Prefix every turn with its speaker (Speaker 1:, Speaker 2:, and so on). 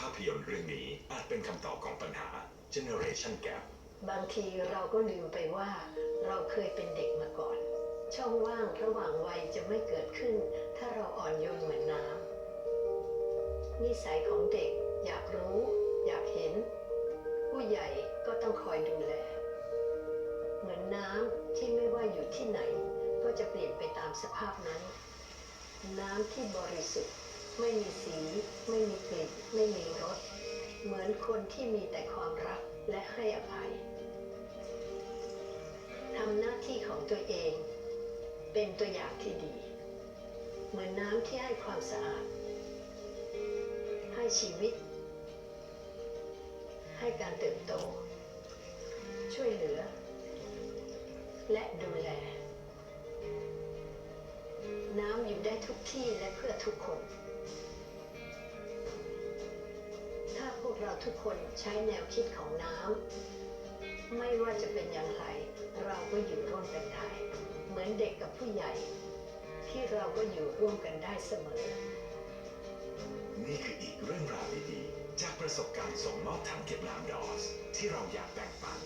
Speaker 1: ภาพยนตร์เรื่องนี้อาจเป็นคำตอบของปัญหา Generation Gap
Speaker 2: บางทีเราก็ลืมไปว่า เราเคยเป็นเด็กมาก่อน ช่องว่างระหว่างวัยจะไม่เกิดขึ้น ถ้าเราอ่อนโยนเหมือนน้ำนิสัยของเด็กอยากรู้ อยากเห็น ผู้ใหญ่ก็ต้องคอยดูแล เหมือนน้ำที่ไม่ว่าอยู่ที่ไหน ก็จะเปลี่ยนไปตามสภาพนั้น น้ำที่บริสุทธิ์ ไม่มีสี ไม่มีกลิ่นไม่มีรส เหมือนคนที่มีแต่ความรักและให้อภัยทำหน้าที่ของตัวเอง เป็นตัวอย่างที่ดี เหมือนน้ำที่ให้ความสะอาด ให้ชีวิต ให้การเติบโต ช่วยเหลือ และดูแล น้ำอยู่ได้ทุกที่และเพื่อทุกคน เราทุกคนใช้แนวคิดของน้ำไม่ว่าจะเป็นอย่างไร เราก็อยู่ร่วมกันได้ เหมือนเด็กกับผู้ใหญ่ ที่เราก็อยู่ร่วมกันได้เสมอ
Speaker 1: นี่คืออีกเรื่องราวดีๆ จากประสบการณ์ส่งมอบถังเก็บน้ำดอส ที่เราอยากแบ่งปัน